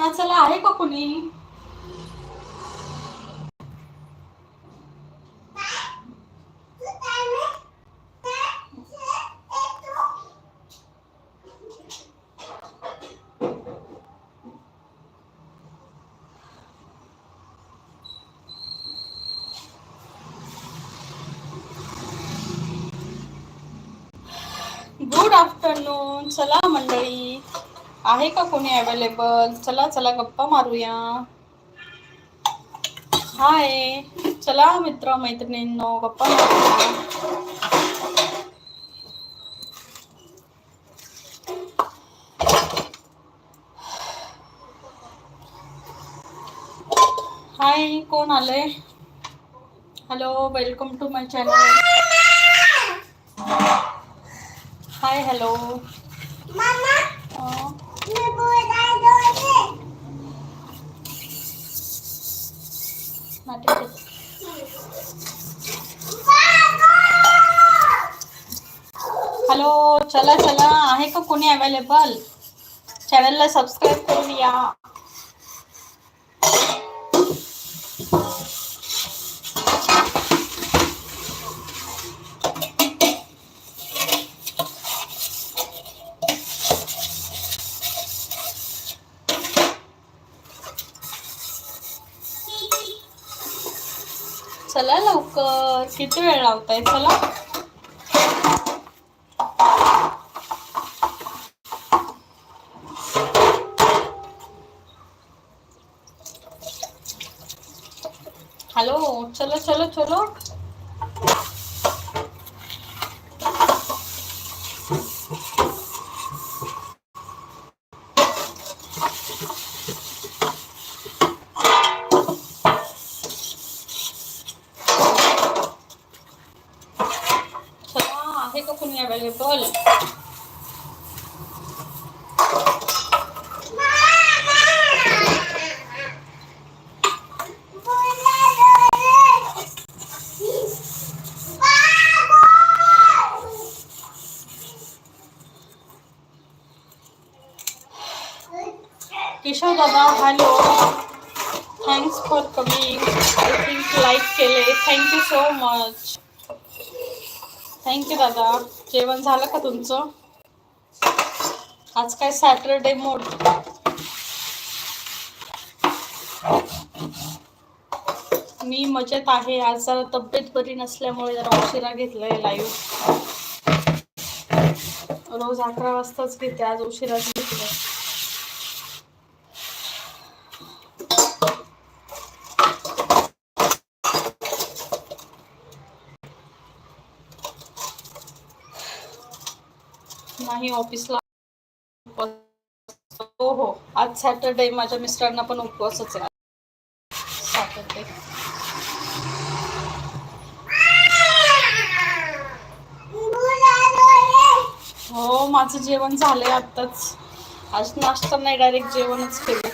चला आहे का कोणी? आफ्टरनून चला मंडळी. आहे का कोणी अवेलेबल चला चला गप्पा मारूया. हाय. चला मित्र मैत्रिणींनो गप्पा मारूया. हाय कोण आलंय? Hello welcome to my channel hi hello. Hello चला चला। है का कोणी अवेलेबल चॅनलला सबस्क्राईब करून या. चला लवकर. किती वेळ लावताय? चला. हॅलो चलो चलो चलो. चला आहे का कोणी अवेलेबल केशव दादा hello thanks for coming I think like केले. Thank you so much thank you दादा. जेवण झालं का तुमचं? आज काय सॅटरडे मोड मी मजेत आहे. आज जरा तब्येत बरी नसल्यामुळे जरा उशिरा घेतलंय लाईव्ह रोज अकरा वाजताच घेते. आज उशिराच घेतलं नाही ऑफिसला हो हो. आज सॅटरडे माझ्या मिस्टरांना पण उपवासच आहे. सॅटरडे. हो माझं जेवण झालंय आत्ताच. आज नाश्ता नाही डायरेक्ट जेवणच केलं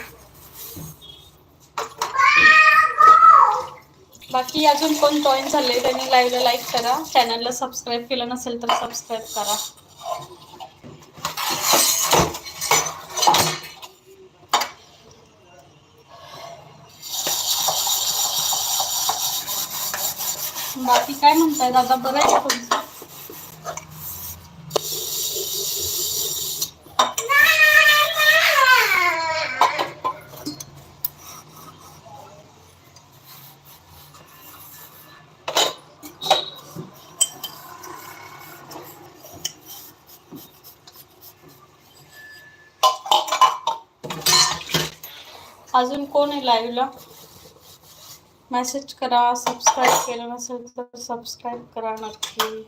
बाकी अजून कोण जॉईन झाले त्यांनी लाईव्हला लाईक करा. चॅनलला सबस्क्राईब केलं नसेल तर सबस्क्राईब करा. बाकी काय म्हणताय दादा? बरं आहे तुमचं अजून कोण आहे लाईव्हला मेसेज करा सबस्क्राईब केलं नसेल तर सबस्क्राईब करा नक्की.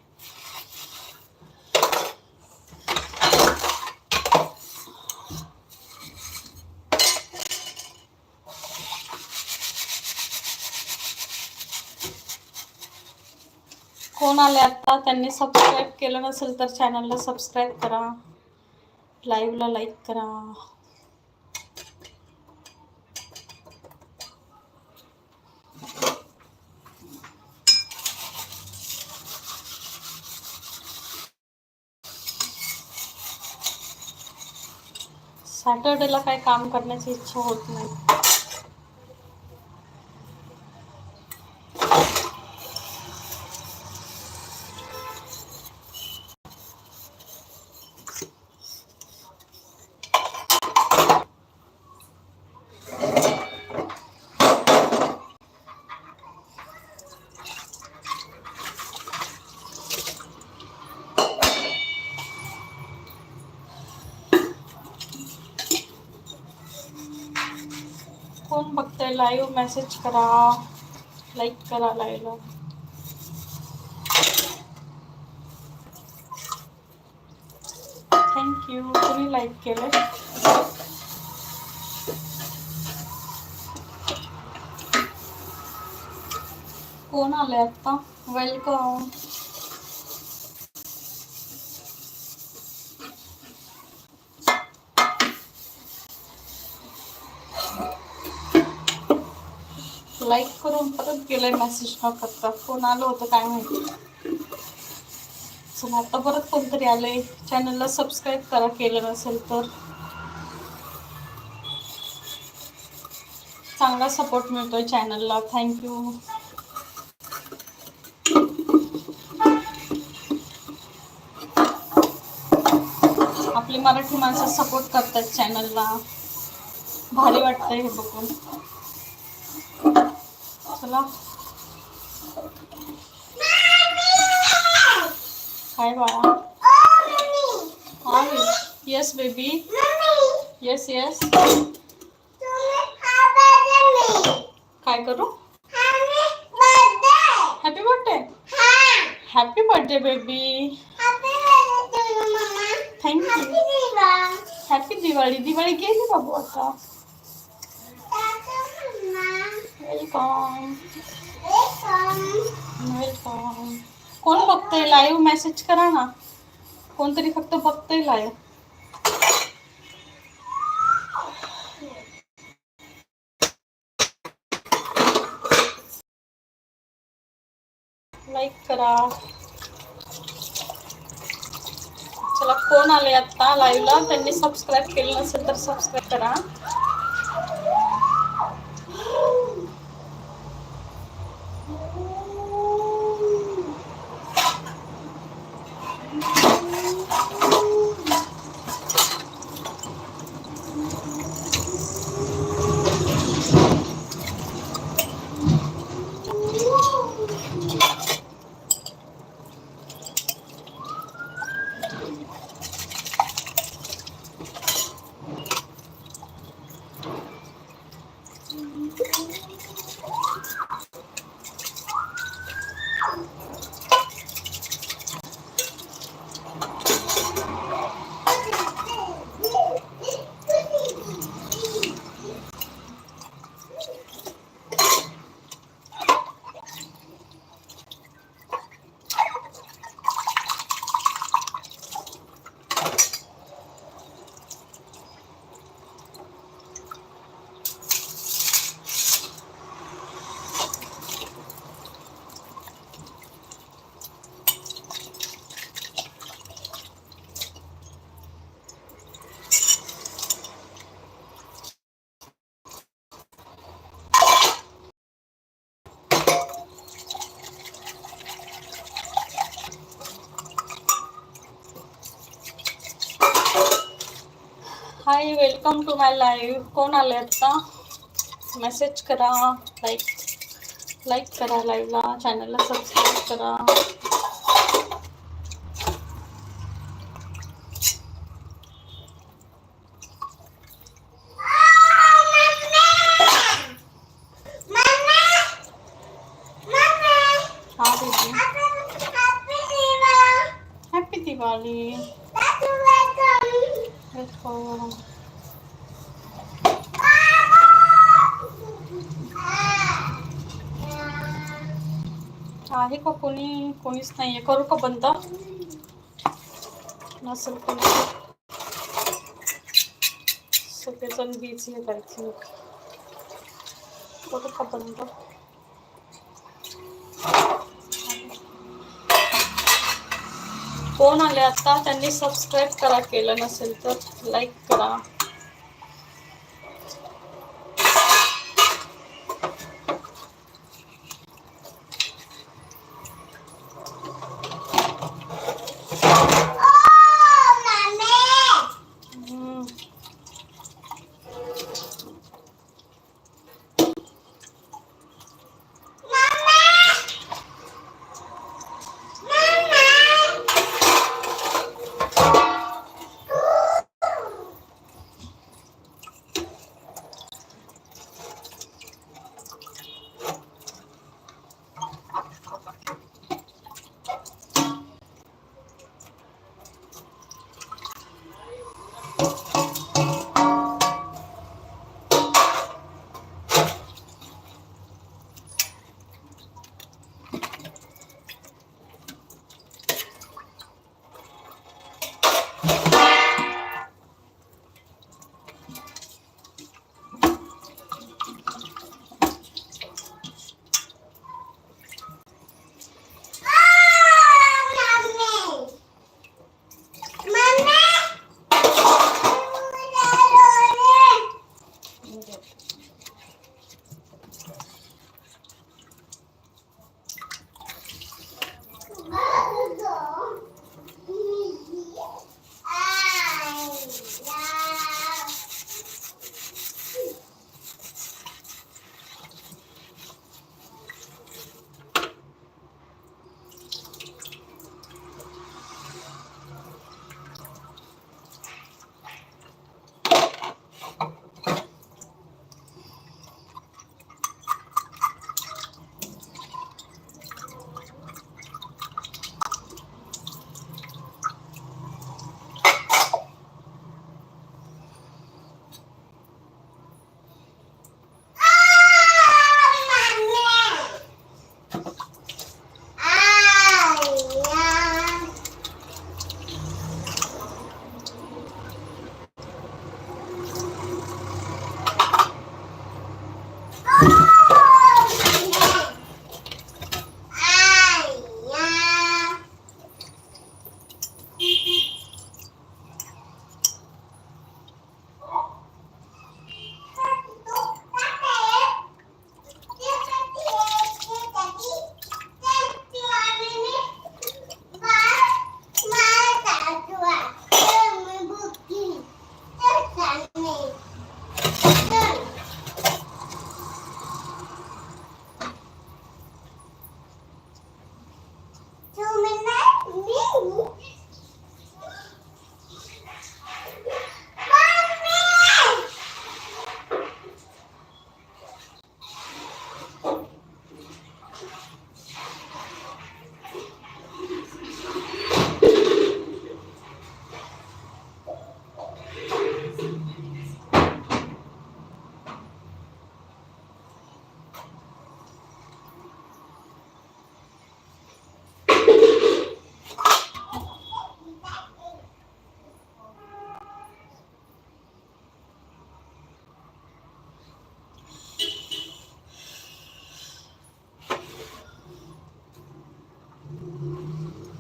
कोण आले आता? त्यांनी सबस्क्राईब केलं नसेल तर चॅनलला सबस्क्राईब करा. लाईव्हला लाईक करा. सॅटर्डेला काय काम करण्याची इच्छा होत नाही. लाईव्ह मेसेज करा लाईक करा लाईव्हला थँक्यू तुम्ही लाईक केलं कोण आले आता वेलकम लाईक करून परत गेलाय मेसेज हा करता फोन आलं होतं काय माहिती. चला आता परत कोणतरी आलंय. चॅनलला सबस्क्राईब करा केलं नसेल तर. चांगला सपोर्ट मिळतोय चॅनलला थँक्यू आपली मराठी माणसं सपोर्ट करतात चॅनलला भारी वाटतंय हे बघून. चला। काय बाळा हा येस बेबी येस येस काय करू? Happy birthday happy birthday baby thank you happy Diwali. Diwali गेली बाबू आता। वेलकम वेलकम कोण बघतंय लाईव्ह मेसेज करा ना कोणतरी फक्त बघतंय लाईव्ह लाईक करा। चला कोण आले आता? लाईव्हला त्यांनी सबस्क्राईब केलं नसेल तर सबस्क्राईब करा। Hi welcome to my live कोण आले आता मेसेज करा लाईक लाईक करा लाईव्हला चॅनलला सबस्क्राईब करा। हा बेबी हॅपी दिवाळी वेलकम आहे का कोणी? कोणीच नाहीये. करू का बंद? नसेल कोणी सगळेजण बिझी आहेत आय थिंक का बंद? कोण आले आता? त्यांनी सबस्क्राईब करा. केलं नसेल तर लाईक करा.